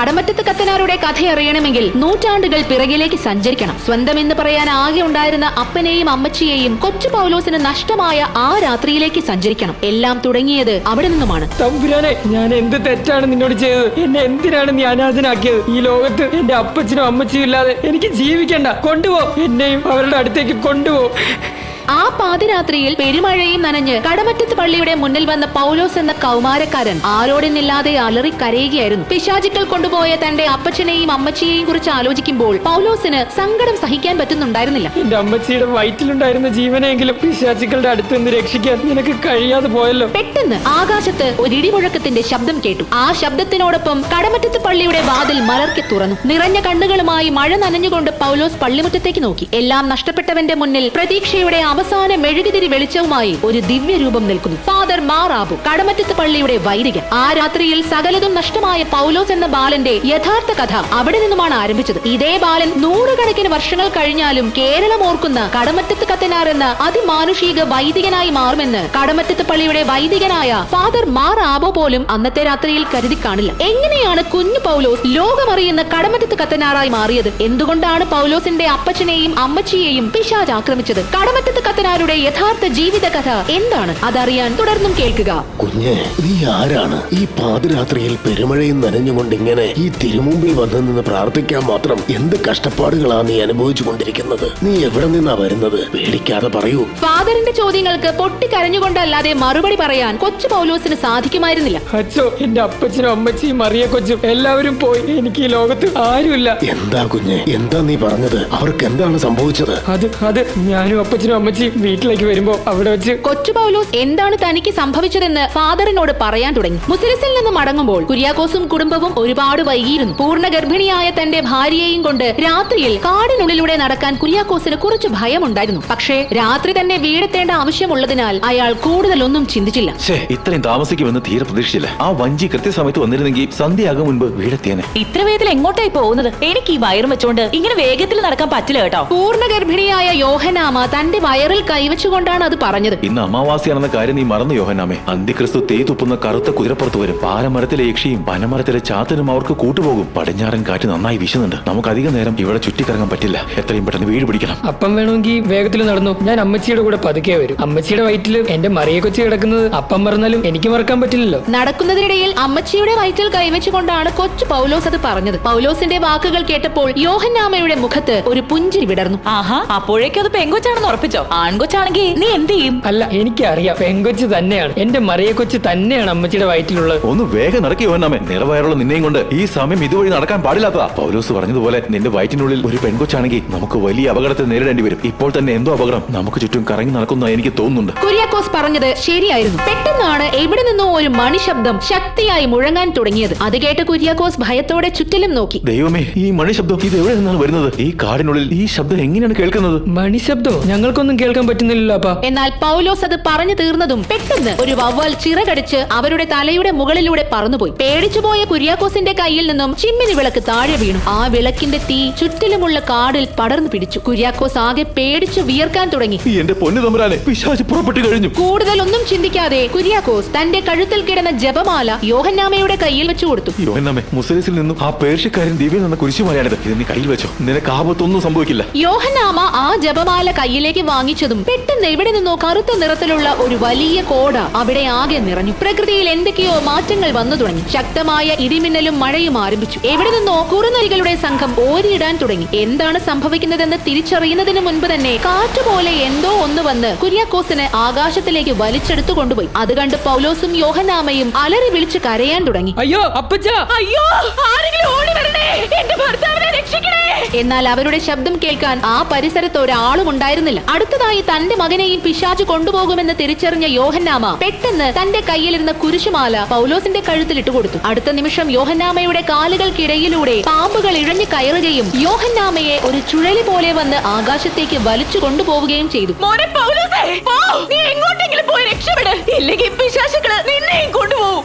കടമറ്റത്ത് കത്തനാരുടെ കഥ അറിയണമെങ്കിൽ നൂറ്റാണ്ടുകൾ പിറകിലേക്ക് സഞ്ചരിക്കണം. സ്വന്തം എന്ന് പറയാൻ ആകെ ഉണ്ടായിരുന്ന അപ്പനെയും അമ്മച്ചിയെയും കൊച്ചു പൗലോസിന് നഷ്ടമായ ആ രാത്രിയിലേക്ക് സഞ്ചരിക്കണം. എല്ലാം തുടങ്ങിയത് അവിടെ നിന്നുമാണ്. ഞാൻ എന്ത് തെറ്റാണ് നിന്നോട് ചെയ്തത്? എന്നെ എന്തിനാണ് നീ അനാഥനാക്കിയത്? ഈ ലോകത്ത് എന്റെ അപ്പച്ചനും അമ്മച്ചിയും ഇല്ലാതെ എനിക്ക് ജീവിക്കണ്ട. കൊണ്ടുപോ. എന്നെയും അവരുടെ അടുത്തേക്ക് കൊണ്ടുപോ. ആ പാതിരാത്രിയിൽ പെരുമഴയും നനഞ്ഞ് കടമറ്റത്ത് പള്ളിയുടെ മുന്നിൽ വന്ന പൗലോസ് എന്ന കൗമാരക്കാരൻ ആരോടെന്നില്ലാതെ അലറി കരയുകയായിരുന്നു. പിശാചിക്കൽ കൊണ്ടുപോയ തന്റെ അപ്പച്ചനെയും അമ്മച്ചിയെയും കുറിച്ച് ആലോചിക്കുമ്പോൾ പൗലോസിന് സങ്കടം സഹിക്കാൻ പറ്റുന്നുണ്ടായിരുന്നില്ല. എന്റെ അമ്മച്ചിയുടെ വയറ്റിലുണ്ടായിരുന്ന ജീവനെങ്കിലും പിശാചിക്കളുടെ അടുത്ത് നിന്ന് രക്ഷിക്കാൻ നിനക്ക് കഴിയാതെ പോയല്ലോ. പെട്ടെന്ന് ആകാശത്ത് ഒരു ഇടിമുഴക്കത്തിന്റെ ശബ്ദം കേട്ടു. ആ ശബ്ദത്തിനോടൊപ്പം കടമറ്റത്ത് പള്ളിയുടെ വാതിൽ മലർക്കെ തുറന്നു. നിറഞ്ഞ കണ്ണുകളുമായി മഴ നനഞ്ഞുകൊണ്ട് പൗലോസ് പള്ളിമുറ്റത്തേക്ക് നോക്കി. എല്ലാം നഷ്ടപ്പെട്ടവന്റെ മുന്നിൽ പ്രതീക്ഷയുടെ അവസാന മെഴുകുതിരി വെളിച്ചവുമായി ഒരു ദിവ്യരൂപം നിൽക്കുന്നു. ഫാദർ മാറാബു കടമറ്റത്ത് പള്ളിയുടെ വൈദികൻ. ആ രാത്രിയിൽ സകലതും നഷ്ടമായ പൗലോസ് എന്ന ബാലന്റെ യഥാർത്ഥ കഥ അവിടെ നിന്നുമാണ് ആരംഭിച്ചത്. ഇതേ ബാലൻ നൂറുകണക്കിന് വർഷങ്ങൾ കഴിഞ്ഞാലും കേരളം ഓർക്കുന്ന കടമറ്റത്ത് കത്തനാർ എന്ന അതിമാനുഷിക വൈദികനായി മാറുമെന്ന് കടമറ്റത്ത് പള്ളിയുടെ വൈദികനായ ഫാദർ മാർ ആബോ പോലും അന്നത്തെ രാത്രിയിൽ കരുതി കാണില്ല. എങ്ങനെയാണ് കുഞ്ഞു പൗലോസ് ലോകമറിയുന്ന കടമറ്റത്ത് കത്തനാറായി മാറിയത്? എന്തുകൊണ്ടാണ് പൗലോസിന്റെ അപ്പച്ചനെയും അമ്മച്ചിയെയും പിശാജ് ആക്രമിച്ചത്? കടമറ്റത്ത് കത്തനാരുടെ യഥാർത്ഥ ജീവിത കഥ എന്താണ്? അതറിയാൻ തുടർന്നും കേൾക്കുക. കുഞ്ഞ് നീ ആരാണ്? ഈ പാതിരാത്രിയിൽ പെരുമഴയും നനഞ്ഞുകൊണ്ട് ഇങ്ങനെ ഈ തിരുമുമ്പിൽ വന്നു നിന്ന് പ്രാർത്ഥിക്കാൻ മാത്രം എന്ത് കഷ്ടപ്പാടുകളാ നീ അനുഭവിച്ചു കൊണ്ടിരിക്കുന്നത്? നീ എവിടെ നിന്നാ വരുന്നത്? പേടിക്കാതെ പറയൂ. ഫാദറിന്റെ ചോദ്യങ്ങൾക്ക് പൊട്ടിക്കരഞ്ഞുകൊണ്ടല്ലാതെ മറുപടി പറയാൻ കൊച്ചു പൗലോസിന് സാധിക്കുമായിരുന്നില്ല. അച്ഛോ എന്റെ അപ്പച്ചനും അമ്മച്ചിയും മറിയ കൊച്ചും എല്ലാവരും പോയി. എനിക്ക് ഈ ലോകത്ത് ആരുമില്ല. എന്താ കുഞ്ഞ്? എന്താ നീ പറഞ്ഞത്? അവർക്ക് എന്താണ് സംഭവിച്ചത്? അത് അത് ഞാനും അപ്പച്ചനും അമ്മച്ചിയും വീട്ടിലേക്ക് വരുമ്പോ അവിടെ വെച്ച് കൊച്ചു പൗലോസ് എന്താണ് തനിക്ക് സംഭവിച്ചതെന്ന് ഫാദറിനോട് പറയാൻ തുടങ്ങി. മുസ്ലിസിൽ നിന്ന് മടങ്ങുമ്പോൾ കുര്യാക്കോസും കുടുംബവും ഒരുപാട് വൈകിയിരുന്നു. പൂർണ ഗർഭിണിയായ തന്റെ ഭാര്യയെയും കൊണ്ട് രാത്രിയിൽ കാടിനുള്ളിലൂടെ നടക്കാൻ കുര്യാക്കോസിന് കുറച്ച് ഭയമുണ്ടായിരുന്നു. പക്ഷേ രാത്രി തന്നെ വീടെത്തേണ്ട ആവശ്യമുള്ളതിനാൽ അയാൾ കൂടുതലൊന്നും ചിന്തിച്ചില്ല. ഇത്രയും താമസിക്കുമെന്ന് തീരെ പ്രതീക്ഷിച്ചില്ല. ആ വഞ്ചി കൃത്യസമയത്ത് വന്നിരുന്നെങ്കിൽ സന്ധ്യയാകും മുൻപ് വീടെത്തിയേനെ. ഇത്ര വേഗത്തിൽ എങ്ങോട്ടായി പോകുന്നത്? എനിക്ക് ഈ വയറും വെച്ചോണ്ട് ഇങ്ങനെ വേഗത്തിൽ നടക്കാൻ പറ്റില്ല കേട്ടോ. പൂർണ ഗർഭിണിയായ യോഹനാമ തന്റെ വയറിൽ കൈവച്ചുകൊണ്ടാണ് അത് പറഞ്ഞത്. ഇന്ന് അമാവാസിയാണെന്ന കാര്യം നീ മറന്നു യോഹനാമേ അന്തിക്രിസ്തു തേ തുപ്പുന്ന കറുത്ത കുതിരപ്പുറത്ത് വരും. പാലമരത്തിലെ യക്ഷിയും പനമരത്തിലെ ചാത്തനും അവർക്ക് കൂട്ടുപോകും. പടിഞ്ഞാറൻ കാറ്റ് നന്നായി വീശുന്നുണ്ട്. നമുക്ക് അധിക നേരം ഇവിടെ ചുറ്റിക്കറങ്ങാൻ പറ്റില്ല. എത്രയും പെട്ടെന്ന് വീട് പിടിക്കണം. അപ്പം വേണമെങ്കിൽ വേഗത്തിൽ നടന്നു. ഞാൻ അമ്മച്ചിയുടെ കൂടെ പതുക്കെ വരും. അമ്മച്ചിയുടെ വയറ്റിൽ എന്റെ മറിയ കൊച്ചു കിടക്കുന്നത് അപ്പം പറഞ്ഞാലും എനിക്ക് മറക്കാൻ പറ്റില്ലല്ലോ. നടക്കുന്നതിനിടയിൽ അമ്മച്ചിയുടെ വയറ്റിൽ കൈവച്ചുകൊണ്ടാണ് കൊച്ചു പൗലോസ് അത് പറഞ്ഞത്. പൗലോസിന്റെ വാക്കുകൾ കേട്ടപ്പോൾ യോഹന്നാമയുടെ മുഖത്ത് ഒരു പുഞ്ചിരി വിടർന്നു. ആഹാ അപ്പോഴേക്കും അത് പെങ്കൊച്ചാണെന്ന് ഉറപ്പിച്ചോ? ആൺകൊച്ചാണെങ്കിൽ നീ എന്ത് ചെയ്യും? അല്ല എനിക്കറിയാം. പെങ്കൊച്ച് തന്നെയാണ്. എന്റെ മറിയ കൊച്ചു തന്നെയാണ് അമ്മച്ചിയുടെ വയറ്റിലുള്ളത്. ഒന്ന് വേഗം നടക്കി നേരെ നിറവയറുള്ള നിന്നെയും കൊണ്ട് ഈ സമയം ഇതുവഴി നടക്കാൻ പാടില്ലാത്തതാ. പൗലോസ് പറഞ്ഞതുപോലെ നിന്റെ വയറ്റിനുള്ളിൽ ഒരു പെൺകൊച്ചാണെങ്കിൽ നമുക്ക് വലിയ അപകടത്തെ നേരിടേണ്ടി വരും. ഇപ്പോൾ തന്നെ എന്തോ അപകടം. നമുക്ക് ചുറ്റും കറങ്ങി നടക്കുന്ന എനിക്ക് തോന്നുന്നുണ്ട്. കുര്യാക്കോസ് പറഞ്ഞത് ശരിയായിരുന്നു. പെട്ടെന്നാണ് എവിടെ നിന്നോ ഒരു മണിശബ്ദം ശക്തിയായി മുഴങ്ങാൻ തുടങ്ങിയത്. അത് കേട്ട് കുര്യാക്കോസ് ഭയത്തോടെ ചുറ്റിലും നോക്കി. ദൈവമേ ഈ മണി ശബ്ദം ഇത് എവിടെ നിന്നാണ് വരുന്നത്? ഈ കാടിനുള്ളിൽ ഈ ശബ്ദം എങ്ങനെയാണ് കേൾക്കുന്നത്? മണിശബ്ദമോ? ഞങ്ങൾക്കൊന്നും കേൾക്കാൻ പറ്റുന്നില്ലല്ലോ അപ്പാ. എന്നാൽ പൗലോസ് അത് പറഞ്ഞു തീർന്നതും പെട്ടെന്ന് ഒരു വവ്വാൽ ചിറകടിച്ച് അവരുടെ തലയുടെ മുകളിലൂടെ പറന്നുപോയി. പേടിച്ചുപോയ കുര്യാക്കോസിന്റെ കയ്യിൽ നിന്നും ചിമ്മിനി വിളക്ക് താഴെ വീണു. ആ വിളക്കിന്റെ തീ ചുറ്റിലുമുള്ള കാടിൽ പടർന്നു പിടിച്ചു. കുര്യാക്കോസ് ആകെ പേടിച്ചു വിയർക്കാൻ തുടങ്ങി. എന്റെ പൊന്നു തമ്പുരാനെ പിശാച് പുറപ്പെട്ടു കഴിഞ്ഞു. കൂടുതൽ ഒന്നും ചിന്തിക്കാതെ കുര്യാക്കോസ് തന്റെ കഴുത്തിൽ കിടന്ന ജപമാല യോഹന്നാമയുടെ കയ്യിൽ വെച്ചു കൊടുത്തു. യോഹന്നാമേ മുസലിസിൽ നിന്നും ആ പേർഷ്യക്കാരൻ ദിവ്യ എന്ന കുരിശുമാലയാണിത്. ഇത് നീ കയ്യിൽ വെച്ചോ. നിനക്ക് ആപത്തൊന്നും സംഭവിക്കില്ല. യോഹന്നാമ ആ ജപമാല കയ്യിലേക്ക് വാങ്ങിച്ചതും പെട്ടെന്ന് എവിടെ നിന്നോ കറുത്ത നിറത്തിലുള്ള ഒരു വലിയ കോട അവിടെ ആകെ നിറഞ്ഞു. പ്രകൃതിയിൽ എന്തൊക്കെയോ മാറ്റങ്ങൾ വന്നു തുടങ്ങി. ശക്തമായ ഇടിമിന്നലും മഴയും ആരംഭിച്ചു. എവിടെ നിന്നോ കുറുനരികളുടെ സംഘം ഓരിയിടാൻ തുടങ്ങി. എന്താണ് സംഭവിക്കുന്നതെന്ന് തിരിച്ചറിയുന്നതിന് മുൻപ് തന്നെ കാറ്റുപോലെ എന്തോ ഒന്ന് വന്ന് കുര്യാക്കോസിന് ആകാശത്തിലേക്ക് വലിച്ചെടുത്തു കൊണ്ടുപോയി. അത് കണ്ട് പൗലോസും യോഹനാമയും അലറി വിളിച്ച് കരയാൻ തുടങ്ങി. അയ്യോ അപ്പച്ച അയ്യോ ആരെങ്കിലും ഓടി വരണേ എന്നാൽ അവരുടെ ശബ്ദം കേൾക്കാൻ ആ പരിസരത്ത് ഒരാളും ഉണ്ടായിരുന്നില്ല. അടുത്തതായി തന്റെ മകനെയും പിശാചു കൊണ്ടുപോകുമെന്ന് തിരിച്ചറിഞ്ഞ യോഹന്നാമ പെട്ടെന്ന് തന്റെ കയ്യിലിരുന്ന കുരിശുമാല പൗലോസിന്റെ കഴുത്തിൽ ഇട്ടുകൊടുത്തു അടുത്ത നിമിഷം യോഹന്നാമയുടെ കാലുകൾക്കിടയിലൂടെ പാമ്പുകൾ ഇഴഞ്ഞു കയറുകയും യോഹന്നാമയെ ഒരു ചുഴലി പോലെ വന്ന് ആകാശത്തേക്ക് വലിച്ചു കൊണ്ടുപോവുകയും ചെയ്തു.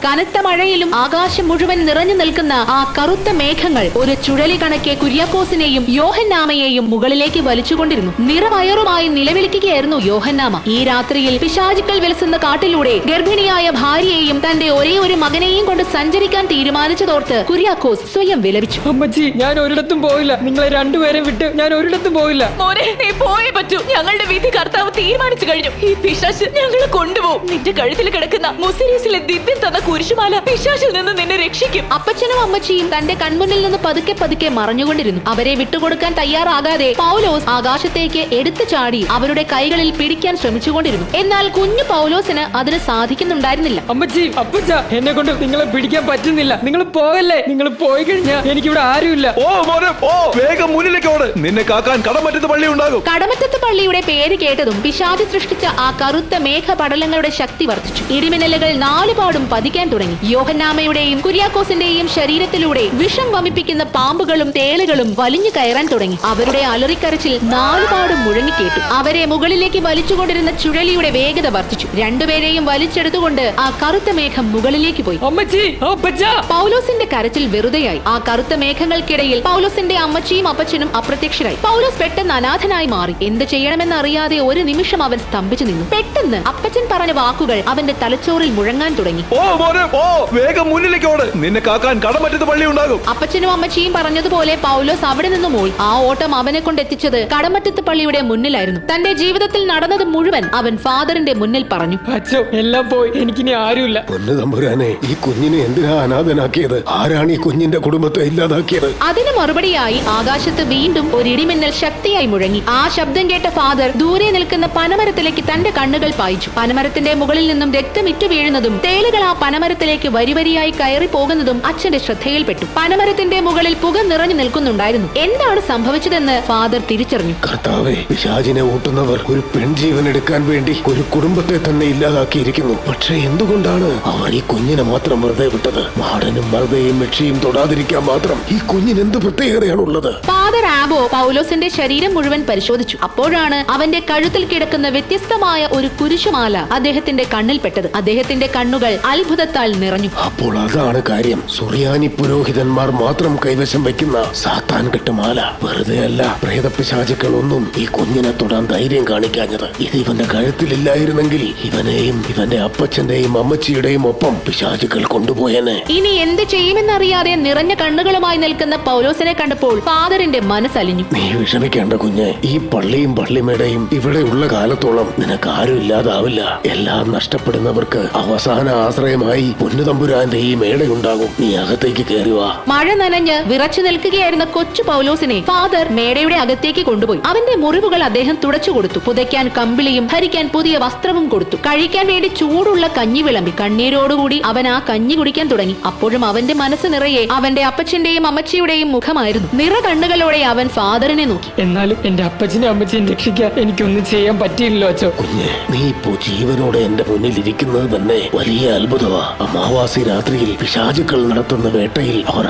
കനത്ത മഴയിലും ആകാശം മുഴുവൻ നിറഞ്ഞു നിൽക്കുന്ന ആ കറുത്ത മേഘങ്ങൾ ഒരു ചുഴലി കണക്കെ കുര്യാക്കോസിനെയും യോഹന്നാമയെയും മുകളിലേക്ക് വലിച്ചുകൊണ്ടിരുന്നു. നിറവയറുമായി നിലവിളിക്കുകയായിരുന്നു വിളിക്കുകയായിരുന്നു യോഹന്നാമ. ഈ രാത്രിയിൽ പിശാചുക്കൾ വിലസുന്ന കാട്ടിലൂടെ ഗർഭിണിയായ ഭാര്യയെയും തന്റെ ഒരേ ഒരു മകനെയും കൊണ്ട് സഞ്ചരിക്കാൻ തീരുമാനിച്ചതോർത്ത് കുര്യാക്കോസ് സ്വയം വിലപിച്ചു. അമ്മച്ചി ഞാൻ ഒരിടത്തും പോയില്ല. നിങ്ങളെ രണ്ടുപേരെ വിട്ട് ഞാൻ ഒരിടത്തും പോയില്ല. മോനെ നീ പോയേ പറ്റൂ. ഞങ്ങളുടെ വിധി കർത്താവ് തീരുമാനിച്ചു കഴിഞ്ഞു. ഈ പിശാശ് ഞങ്ങളെ കൊണ്ടുപോകും. നിന്റെ കഴുത്തിൽ കിടക്കുന്ന മുസിരീസിലെ ദിവ്യം തന്ന കുരിശുമാല പിശാശിൽ നിന്ന് നിന്നെ രക്ഷിക്കും. അപ്പച്ചനും അമ്മച്ചിയും തന്റെ കൺമുന്നിൽ നിന്ന് പതുക്കെ പതുക്കെ മറഞ്ഞുകൊണ്ടിരുന്നു. അവരെ വിട്ടുകൊടുക്കാൻ തയ്യാറാകാതെ പൗലോസ് ആകാശത്തേക്ക് എടുത്തു ചാടി അവരുടെ കൈകളിൽ പിടിക്കാൻ ശ്രമിച്ചുകൊണ്ടിരുന്നു. എന്നാൽ കുഞ്ഞു പൗലോസിന് അതിന് സാധിക്കുന്നുണ്ടായിരുന്നില്ല. അമ്മച്ചി അപ്പച്ച എന്നെ കൊണ്ട് നിങ്ങളെ പിടിക്കാൻ പറ്റുന്നില്ല. നിങ്ങൾ പോകല്ലേ? നിങ്ങൾ പോയി കഴിഞ്ഞാൽ എനിക്കിവിടെ ആരുമില്ല. ഓ മോനെ ഓ വേഗം മുന്നിലേക്ക് ഓട്. നിന്നെ കാക്കാൻ കടമറ്റത്ത് പള്ളി ഉണ്ടാകും. കടമറ്റത്ത് പള്ളിയുടെ പേര് കേട്ടതും പിശാചി സൃഷ്ടിച്ച ആ കറുത്ത മേഘപടലങ്ങളുടെ ശക്തി വർദ്ധിച്ചു. ഇടിമിന്നലുകൾ നാലുപാടും പതിക്കാൻ തുടങ്ങി. യോഹന്നാമയുടെയും കുര്യാക്കോസിന്റെയും ശരീരത്തിലൂടെ വിഷം വമിപ്പിക്കുന്ന പാമ്പുകളും തേളുകളും വലിഞ്ഞു കയറാൻ തുടങ്ങി. അവരുടെ അലറിക്കരച്ചിൽ നാലുപാടും മുഴങ്ങിക്കേട്ടു അവരെ മുകളിലേക്ക് വലിച്ചുകൊണ്ടിരുന്ന ചുഴലിയുടെ വേഗത വർദ്ധിച്ചു. രണ്ടുപേരെയും വലിച്ചെടുത്തുകൊണ്ട് ആ കറുത്ത മേഘം മുകളിലേക്ക് പോയി. അമ്മച്ചി അപ്പച്ച! പൗലോസിന്റെ കരച്ചിൽ വെറുതെയായി. ആ കറുത്ത മേഘങ്ങൾക്കിടയിൽ പൗലോസിന്റെ അമ്മച്ചിയും അപ്പച്ചനും അപ്രത്യക്ഷരായി. പൗലോസ് പെട്ടെന്ന് അനാഥനായി മാറി. എന്ത് ചെയ്യണമെന്ന് അറിയാതെ ഒരു നിമിഷം അവൻ സ്തംഭിച്ചു നിന്നു. പെട്ടെന്ന് അപ്പച്ചൻ പറഞ്ഞ വാക്കുകൾ അവന്റെ തലച്ചോറിൽ മുഴങ്ങാൻ തുടങ്ങി. ഓ മോനെ ഓ വേഗം മുന്നിലേക്ക് ഓട്. നിന്നെ കാക്കാൻ കടമറ്റത്ത് പള്ളി ഉണ്ടാകും അപ്പച്ചനും അമ്മച്ചിയും പറഞ്ഞതുപോലെ പൗലോസ് അവിടെ നിന്നും പോയി ആ ഓട്ടം അവനെ കൊണ്ട് എത്തിച്ചത് കടമറ്റത്ത് പള്ളിയുടെ മുന്നിലായിരുന്നു. തന്റെ ജീവിതത്തിൽ നടന്നത് മുഴുവൻ അവൻ ഫാദറിന്റെ മുന്നിൽ പറഞ്ഞു. അച്ഛോ എല്ലാം പോയി. എനിക്കിനി ആരുമില്ല. പൊന്നു തമ്പുരാനെ ഈ കുഞ്ഞിനെ എന്തിനാ അനാഥനാക്കിയത്? ആരാണ് ഈ കുഞ്ഞിന്റെ കുടുംബത്തെ ഇല്ലാതാക്കിയത്? അതിന് മറുപടിയായി ആകാശത്ത് വീണ്ടും ഒരു ഇടിമിന്നൽ ശക്തിയായി മുഴങ്ങി. ആ ശബ്ദം കേട്ട ഫാദർ ദൂരെ നിൽക്കുന്ന പനമരത്തിലേക്ക് തന്റെ കണ്ണുകൾ പായിച്ചു. പനമരത്തിന്റെ മുകളിൽ നിന്നും രക്തമിറ്റു വീഴുന്നതും തേലുകൾ ആ പനമരത്തിലേക്ക് വരിവരിയായി കയറി പോകുന്നതും അച്ഛന്റെ ശ്രദ്ധയിൽപ്പെട്ടു. പനമരത്തിന്റെ മുകളിൽ പുക നിറഞ്ഞു നിൽക്കുന്നുണ്ടായിരുന്നു. എന്താണ് സംഭവിച്ചതെന്ന് ഫാദർ തിരിച്ചറിഞ്ഞു. കർത്താവെ പിശാചിനെ ഊട്ടുന്നവർ ഒരു പെൺജീവൻ എടുക്കാൻ വേണ്ടി ഒരു കുടുംബത്തെ തന്നെ ഇല്ലാതാക്കിയിരിക്കുന്നു. പക്ഷെ എന്തുകൊണ്ടാണ് അവർ ഈ കുഞ്ഞിനെ മാത്രം വെറുതെ വിട്ടത്? മാടനും മറുതയും മെക്ഷിയും തൊടാതിരിക്കാൻ മാത്രം ഈ കുഞ്ഞിന് എന്ത് പ്രത്യേകതയാണുള്ളത്? ഫാദർ ആബോ പൗലോസിന്റെ ശരീരം മുഴുവൻ പരിശോധിച്ചു. അപ്പോഴാണ് അവന്റെ കഴുത്തിൽ കിടക്കുന്ന വ്യത്യസ്തമായ ഒരു കുരിശുമാല അദ്ദേഹത്തിന്റെ കണ്ണിൽപ്പെട്ടത് അദ്ദേഹത്തിന്റെ കണ്ണുകൾ അത്ഭുതത്താൽ നിറഞ്ഞു. അപ്പോൾ അതാണ് കാര്യം. സുറിയാനി പുരോഹിതന്മാർ മാത്രം കൈവശം വെക്കുന്ന സാത്താൻ കെട്ടുമാല വെറുതെ അല്ല പ്രേതപ്പിശാചുക്കൾ ഒന്നും ഈ കുഞ്ഞിനെ തൊടാൻ ധൈര്യം കാണിക്കാഞ്ഞത്. ഇത് ഇവന്റെ കഴുത്തിലില്ലായിരുന്നെങ്കിൽ ഇവനെയും ഇവന്റെ അപ്പച്ചന്റെയും അമ്മച്ചിയുടെയും ഒപ്പം പിശാചുക്കൾ കൊണ്ടുപോയനെ. ഇനി എന്ത് ചെയ്യുമെന്നറിയാതെ നിറഞ്ഞ കണ്ണുകളുമായി നിൽക്കുന്ന പൗലോസിനെ കണ്ടപ്പോൾ ഫാദറിന്റെ മനസ്സലിഞ്ഞു. നീ വിഷമിക്കേണ്ട കുഞ്ഞ് ഈ പള്ളിയും പള്ളിമേടയും ഇവിടെയുള്ള ഉള്ള കാലത്തോളം നിനക്ക് ആരും ഇല്ലാതാവില്ല. എല്ലാം നഷ്ടപ്പെടുന്നവർക്ക് അവസാന ആശ്രയമായി പൊന്നുതമ്പുരാന്റെ ഈ മേടയുണ്ടാകും. നീ അകത്തേക്ക് കയറിവാ മഴ നനഞ്ഞ് വിറച്ചു നിൽക്കുകയായിരുന്ന കൊച്ചു പൗലോസിനെ ഫാദർ മേടയുടെ അകത്തേക്ക് കൊണ്ടുപോയി. അവന്റെ മുറിവുകൾ അദ്ദേഹം തുടച്ചു കൊടുത്തു. പുതയ്ക്കാൻ കമ്പിളിയും ധരിക്കാൻ പുതിയ വസ്ത്രവും കൊടുത്തു. കഴിക്കാൻ വേണ്ടി ചൂടുള്ള കഞ്ഞി വിളമ്പി. കണ്ണീരോടുകൂടി അവൻ ആ കഞ്ഞി കുടിക്കാൻ തുടങ്ങി. അപ്പോഴും അവന്റെ മനസ്സ് നിറയെ അവന്റെ അപ്പച്ചന്റെയും അമ്മച്ചിയുടെയും മുഖമായിരുന്നു. നിറ കണ്ണുകളോടെ അവൻ ഫാദറിനെ നോക്കി. എന്നാലും എന്റെ അപ്പച്ചനും അമ്മച്ചയും രക്ഷിക്കാൻ എനിക്കൊന്നും ചെയ്യാൻ പറ്റിയില്ലോ അച്ഛോ. കുഞ്ഞ് നീ ഇപ്പോ ജീവനോടെ എന്റെ മുന്നിൽ ഇരിക്കുന്നത് തന്നെ വലിയ അത്ഭുതമാ. അമാവാസി രാത്രിയിൽ പിശാചുക്കൾ നടത്തുന്ന വേട്ടയിൽ അവർ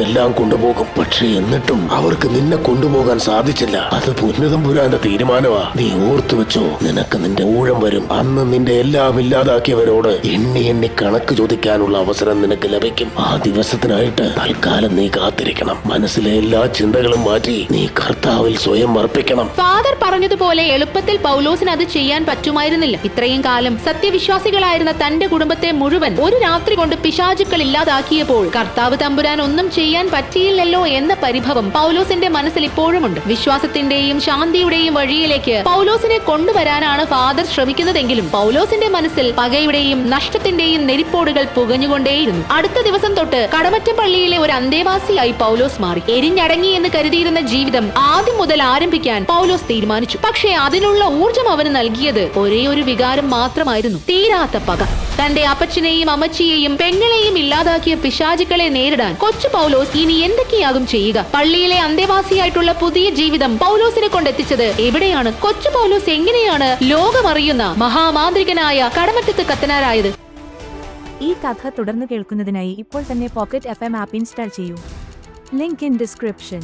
ആവശ്യമുള്ളതെല്ലാം കൊണ്ടുപോകും. പക്ഷേ എന്നിട്ടും അവർക്ക് നിന്നെ കൊണ്ടുപോകാൻ സാധിച്ചില്ല. അത് പുന്നതമ്പുരാന്റെ തീരുമാനമാ. നീ ഓർത്തു വെച്ചോ നിനക്ക് നിന്റെ ഊഴം വരും. അന്ന് നിന്റെ എല്ലാം ഇല്ലാതാക്കിയവരോട് എണ്ണി എണ്ണി കണക്ക് ചോദിക്കാനുള്ള അവസരം നിനക്ക് ലഭിക്കും. ആ ദിവസത്തിനായിട്ട് തൽക്കാലം നീ കാത്തിരിക്കണം. മനസ്സിലെ എല്ലാ ചിന്തകളും മാറ്റി നീ കർത്താവിൽ സ്വയം അർപ്പിക്കണം. ഫാദർ പറഞ്ഞതുപോലെ എളുപ്പത്തിൽ പൗലോസിന് അത് ചെയ്യാൻ പറ്റുമായിരുന്നില്ല. ഇത്രയും കാലം സത്യവിശ്വാസികളായിരുന്ന തന്റെ കുടുംബത്തെ മുഴുവൻ ഒരു രാത്രി കൊണ്ട് പിശാചുക്കൾ ഇല്ലാതാക്കിയപ്പോൾ കർത്താവ് തമ്പുരാൻ ഒന്നും ചെയ്യാൻ പറ്റിയില്ലല്ലോ എന്ന പരിഭവം പൗലോസിന്റെ മനസ്സിൽ ഇപ്പോഴുമുണ്ട്. വിശ്വാസത്തിന്റെയും ശാന്തിയുടെയും വഴിയിലേക്ക് പൗലോസിനെ കൊണ്ടുവരാനാണ് ഫാദർ ശ്രമിക്കുന്നതെങ്കിലും പൗലോസിന്റെ മനസ്സിൽ പകയുടെയും നഷ്ടത്തിന്റെയും നെരിപ്പോടുകൾ പുകഞ്ഞുകൊണ്ടേയിരുന്നു. അടുത്ത ദിവസം തൊട്ട് കടമറ്റ പള്ളിയിലെ ഒരു അന്തേവാസിയായി പൗലോസ് മാറി. എരിഞ്ഞടങ്ങി എന്ന് കരുതിയിരുന്ന ജീവിതം ആദ്യം മുതൽ ആരംഭിക്കാൻ പൗലോസ് തീരുമാനിച്ചു. പക്ഷേ അതിനുള്ള ഊർജം അവന് നൽകിയത് ഒരേ ഒരു വികാരം മാത്രമായിരുന്നു. തീരാത്ത പക. തന്റെ അപ്പച്ചനെയും അമ്മച്ചിയെയും പെങ്ങളെയും ഇല്ലാതാക്കിയ പിശാചുക്കളെ നേരിടാൻ കൊച്ചു പൗലോസ് ഇനി എന്തൊക്കെയാകും ചെയ്യുക? പള്ളിയിലെ അന്തേവാസിയായിട്ടുള്ള പുതിയ ജീവിതം പൗലോസിനെ കൊണ്ടെത്തിച്ചത് എവിടെയാണ്? കൊച്ചു പൗലോസ് എങ്ങനെയാണ് ലോകമറിയുന്ന മഹാമാന്ത്രികനായ കടമറ്റത്ത് കത്തനാരായത്? ഈ കഥ തുടർന്ന് കേൾക്കുന്നതിനായി ഇപ്പോൾ തന്നെ pocket F M app install ചെയ്യൂ. Link in description.